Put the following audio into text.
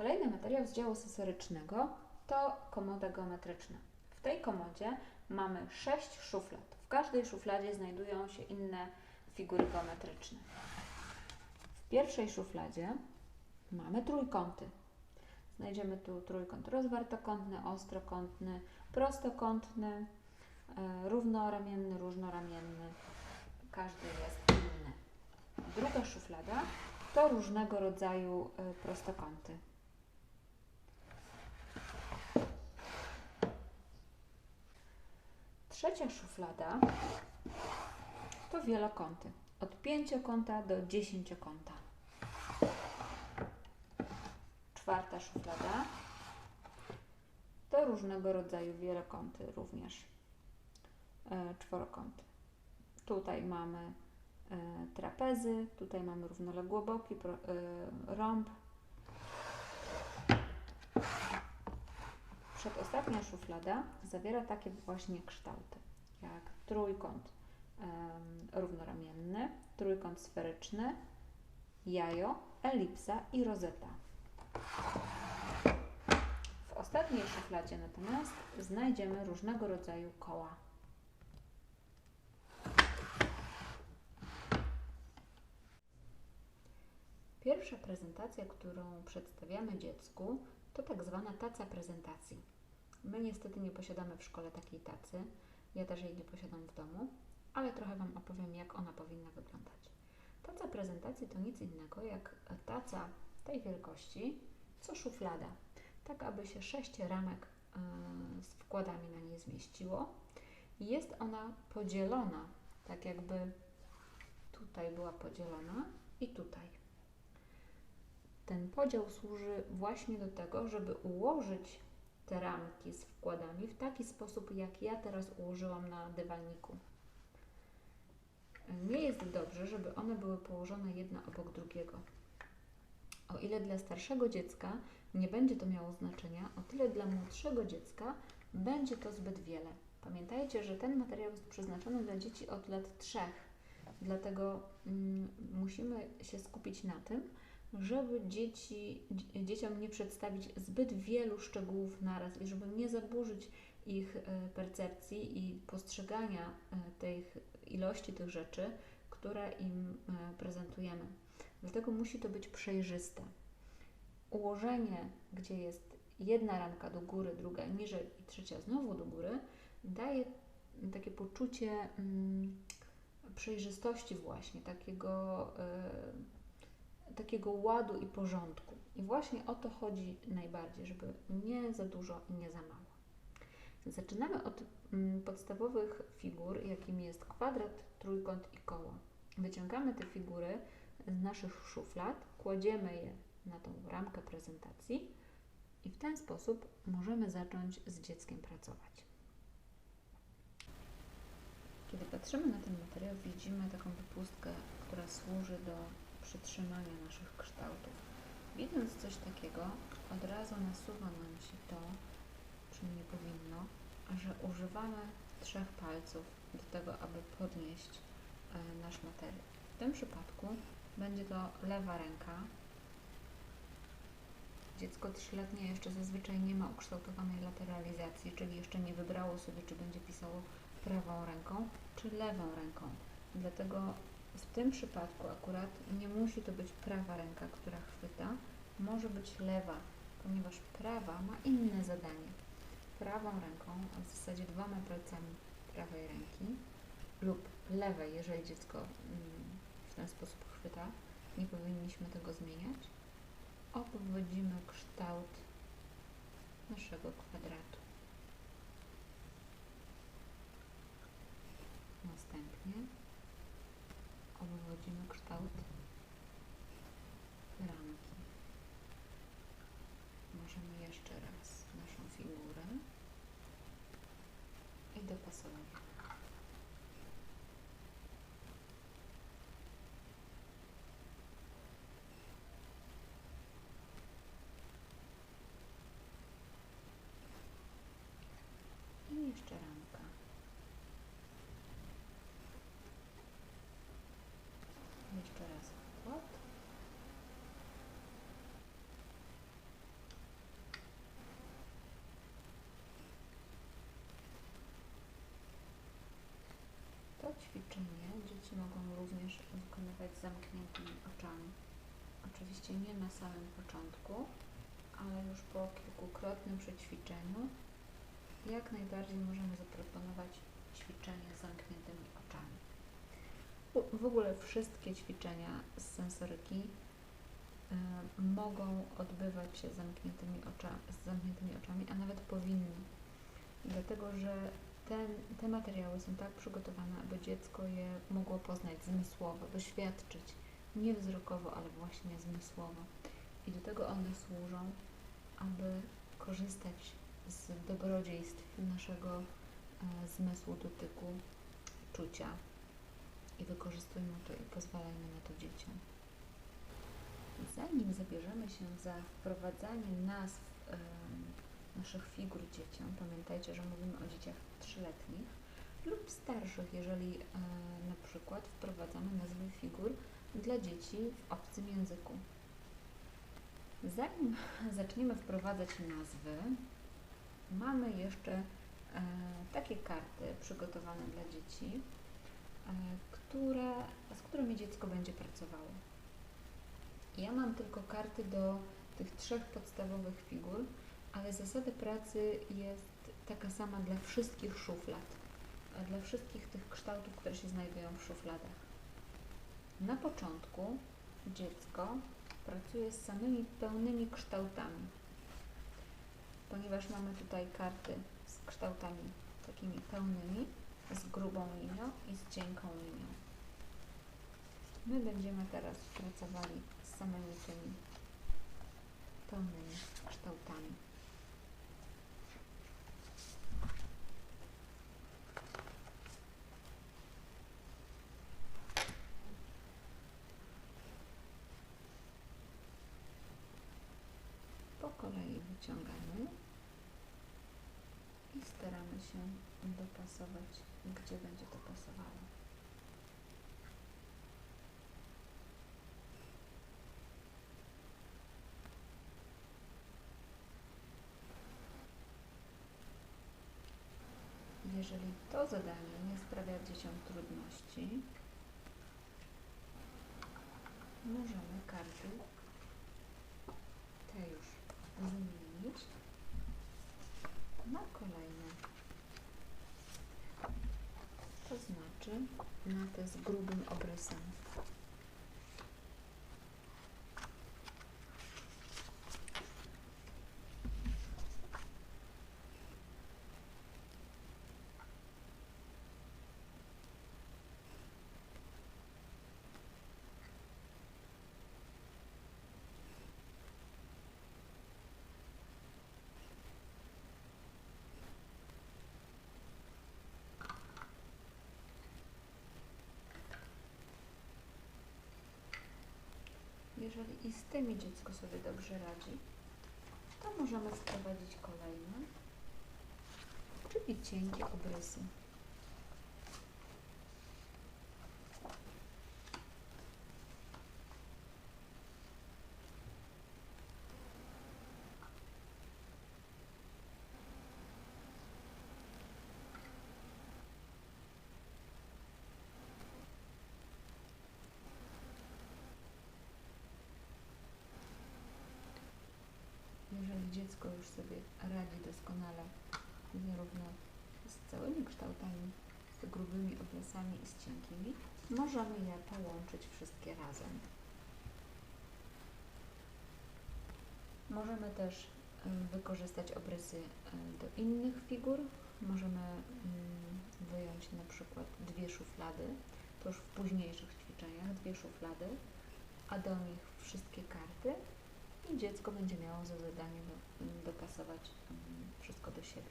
Kolejny materiał z dzieła sensorycznego to komoda geometryczna. W tej komodzie mamy sześć szuflad. W każdej szufladzie znajdują się inne figury geometryczne. W pierwszej szufladzie mamy trójkąty. Znajdziemy tu trójkąt rozwartokątny, ostrokątny, prostokątny, e, równoramienny, różnoramienny. Każdy jest inny. Druga szuflada to różnego rodzaju e, prostokąty. Trzecia szuflada to wielokąty. Od pięciokąta do dziesięciokąta. Czwarta szuflada to różnego rodzaju wielokąty również. E, czworokąty. Tutaj mamy e, trapezy, tutaj mamy równoległoboki, pro, e, rąb. Przedostatnia szuflada zawiera takie właśnie kształty, jak trójkąt em, równoramienny, trójkąt sferyczny, jajo, elipsa i rozeta. W ostatniej szufladzie natomiast znajdziemy różnego rodzaju koła. Pierwsza prezentacja, którą przedstawiamy dziecku, to tak zwana taca prezentacji. My niestety nie posiadamy w szkole takiej tacy. Ja też jej nie posiadam w domu, ale trochę Wam opowiem, jak ona powinna wyglądać. Taca prezentacji to nic innego jak taca tej wielkości, co szuflada, tak aby się sześć ramek yy, z wkładami na niej zmieściło. Jest ona podzielona, tak jakby tutaj była podzielona i tutaj. Ten podział służy właśnie do tego, żeby ułożyć te ramki z wkładami w taki sposób, jak ja teraz ułożyłam na dywaniku. Nie jest dobrze, żeby one były położone jedna obok drugiego. O ile dla starszego dziecka nie będzie to miało znaczenia, o tyle dla młodszego dziecka będzie to zbyt wiele. Pamiętajcie, że ten materiał jest przeznaczony dla dzieci od lat trzech, dlatego mm, musimy się skupić na tym, żeby dzieci, dzie- dzieciom nie przedstawić zbyt wielu szczegółów naraz i żeby nie zaburzyć ich e, percepcji i postrzegania e, tych ilości tych rzeczy, które im e, prezentujemy. Dlatego musi to być przejrzyste. Ułożenie, gdzie jest jedna ramka do góry, druga niżej i trzecia znowu do góry, daje takie poczucie mm, przejrzystości właśnie, takiego, e, takiego ładu i porządku. I właśnie o to chodzi najbardziej, żeby nie za dużo i nie za mało. Zaczynamy od mm, podstawowych figur, jakim jest kwadrat, trójkąt i koło. Wyciągamy te figury z naszych szuflad, kładziemy je na tą ramkę prezentacji i w ten sposób możemy zacząć z dzieckiem pracować. Kiedy patrzymy na ten materiał, widzimy taką wypustkę, która służy do przytrzymania naszych kształtów. Widząc coś takiego, od razu nasuwa nam się to, przynajmniej powinno, że używamy trzech palców do tego, aby podnieść e, nasz materiał. W tym przypadku będzie to lewa ręka. Dziecko trzyletnie jeszcze zazwyczaj nie ma ukształtowanej lateralizacji, czyli jeszcze nie wybrało sobie, czy będzie pisało prawą ręką, czy lewą ręką. Dlatego w tym przypadku akurat nie musi to być prawa ręka, która chwyta, może być lewa, ponieważ prawa ma inne zadanie. Prawą ręką, a w zasadzie dwoma palcami prawej ręki lub lewej, jeżeli dziecko mm, w ten sposób chwyta, nie powinniśmy tego zmieniać, obwodzimy kształt naszego kwadratu. Następnie obwodzimy kształt ramki. Możemy jeszcze raz naszą figurę i dopasować. I. Jeszcze raz dzieci mogą również wykonywać z zamkniętymi oczami. Oczywiście nie na samym początku, ale już po kilkukrotnym przećwiczeniu jak najbardziej możemy zaproponować ćwiczenie z zamkniętymi oczami. W ogóle wszystkie ćwiczenia z sensoryki y, mogą odbywać się zamkniętymi, ocza, z zamkniętymi oczami, a nawet powinny. Dlatego, że ten, te materiały są tak przygotowane, aby dziecko je mogło poznać zmysłowo, doświadczyć, nie wzrokowo, ale właśnie zmysłowo. I do tego one służą, aby korzystać z dobrodziejstw naszego e, zmysłu dotyku, czucia i wykorzystujmy to i pozwalajmy na to dzieciom. Zanim zabierzemy się za wprowadzanie nazw em, naszych figur dzieciom, pamiętajcie, że mówimy o dzieciach trzyletnich lub starszych, jeżeli e, na przykład wprowadzamy nazwy figur dla dzieci w obcym języku. Zanim zaczniemy wprowadzać nazwy, mamy jeszcze e, takie karty przygotowane dla dzieci, e, które, z którymi dziecko będzie pracowało. Ja mam tylko karty do tych trzech podstawowych figur, ale zasada pracy jest taka sama dla wszystkich szuflad, dla wszystkich tych kształtów, które się znajdują w szufladach. Na początku dziecko pracuje z samymi pełnymi kształtami, ponieważ mamy tutaj karty z kształtami takimi pełnymi, z grubą linią i z cienką linią. My będziemy teraz pracowali z samymi tymi pełnymi kształtami. Po kolei wyciągamy i staramy się dopasować, gdzie będzie to pasowało. Jeżeli to zadanie nie sprawia dzieciom trudności, możemy karty te już zmienić na kolejne. To znaczy na te z grubym obrysem. Jeżeli i z tymi dziecko sobie dobrze radzi, to możemy wprowadzić kolejne, czyli cienkie obrysy. Jeżeli dziecko już sobie radzi doskonale zarówno z całymi kształtami, z grubymi obrysami i z cienkimi, możemy je połączyć wszystkie razem. Możemy też em, wykorzystać obrysy em, do innych figur. Możemy mm, wyjąć na przykład dwie szuflady, to już w późniejszych ćwiczeniach, dwie szuflady, a do nich wszystkie karty i dziecko będzie miało za zadanie do, dopasować mm, wszystko do siebie.